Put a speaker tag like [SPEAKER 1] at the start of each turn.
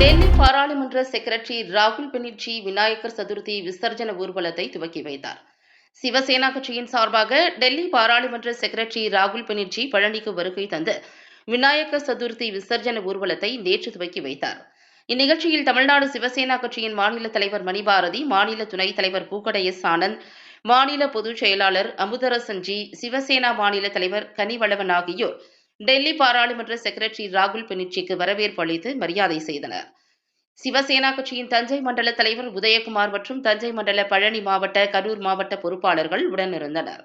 [SPEAKER 1] டெல்லி பாராளுமன்ற செக்ரட்டரி ராகுல் பெனர்ஜி விநாயகர் சதுர்த்தி விசர்ஜன ஊர்வலத்தை துவக்கி வைத்தார். சிவசேனா கட்சியின் சார்பாக டெல்லி பாராளுமன்ற செக்ரட்டரி ராகுல் பெனர்ஜி பழனிக்கு வருகை தந்து விநாயகர் சதுர்த்தி விசர்ஜன ஊர்வலத்தை நேற்று துவக்கி வைத்தார். இந்நிகழ்ச்சியில் தமிழ்நாடு சிவசேனா கட்சியின் மாநில தலைவர் மணிபாரதி மாநில துணைத் தலைவர் பூக்கடையஸ் ஆனந்த் மாநில பொதுச் செயலாளர் அமுதரசன் ஜி சிவசேனா மாநில தலைவர் கனிவளவன் ஆகியோர் டெல்லி பாராளுமன்ற செக்ரட்டரி ராகுல் பெனிட்சிக்கு வரவேற்பு அளித்து மரியாதை செய்தனர். சிவசேனா கட்சியின் தஞ்சை மண்டல தலைவர் உதயகுமார் மற்றும் தஞ்சை மண்டல பழனி மாவட்ட கரூர் மாவட்ட பொறுப்பாளர்கள் உடனிருந்தனர்.